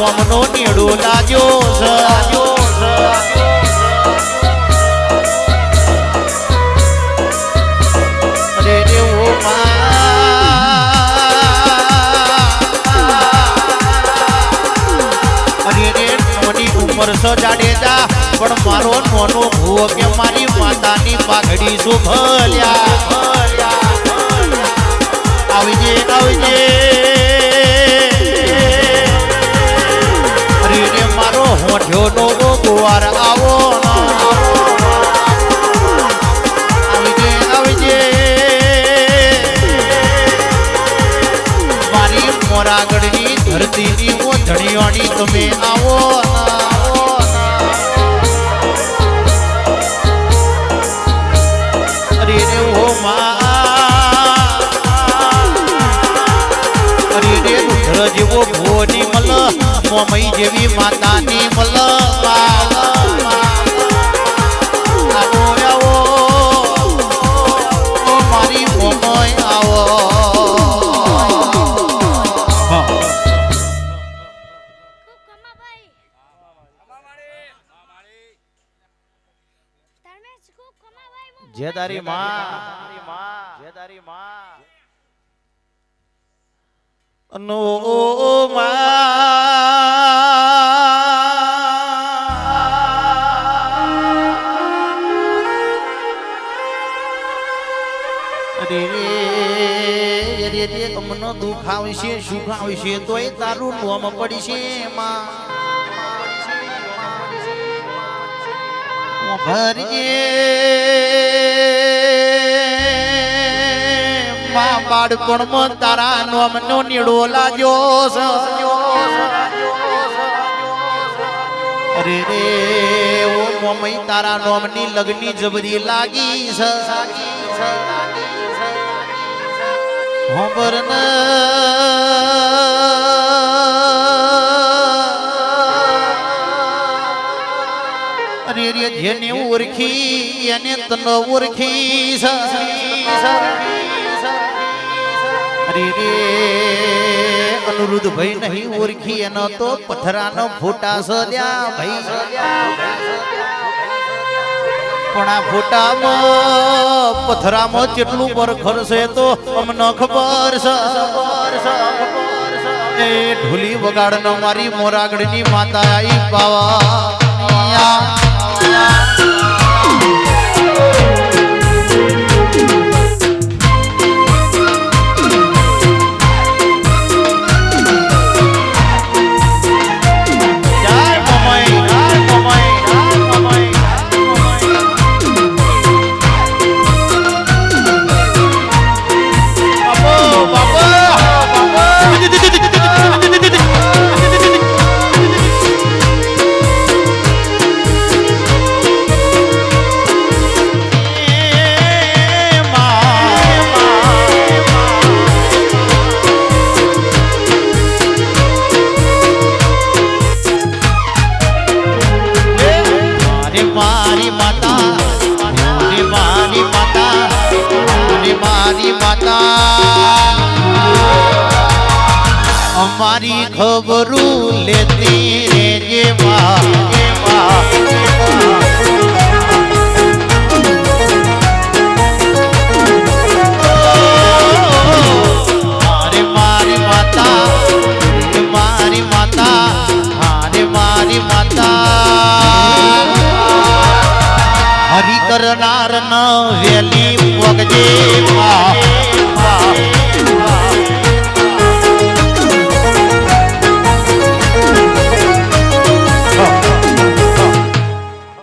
નીડો લાગ્યો ઉંમર સ જાડેજા, પણ મારો નોનો ભૂવો કે મારી માતાની પાઘડી શોભલ્યા આવજે આવજે. હોઠ્યો નો. ગોવાર આવો આવજે આવજે મારી મોરાગઢની ધરતીની ઓધણીઓની તમે આવો જેવો ભોની મલ મોમઈ જેવી માતાની મલ આવો આવો ઓ મારી મોમઈ આવો. જે તારી માં. જે તારી માં. નો અમને દુઃખ આવશે સુખ આવશે તોય તારું નોમ પડશે એમાં. ભરજે બાળપણમાં તારા નોમનો નીડો લાગ્યો અરે રે, ઓ મમ્મી તારા નોમની લગની જબરી લાગી છે. હોંભર ન. અરે રે, જેને ઓળખી, એને તન ઓળખી. અનુરુદ્ધ ભાઈ નહીં ઓળખી એનો તો પથરાનો ફોટા સદ્યા ભાઈ. પણ આ ફોટામાં પથરામાં કેટલું બરખર તો અમને ખબર છે. ઢોલી વગાડન મારી મોરાગઢની માતા આઈ બાવા. માતા રે મારી માતા રે મારી માતા. અમારી ખબરું લેતી રે જેવા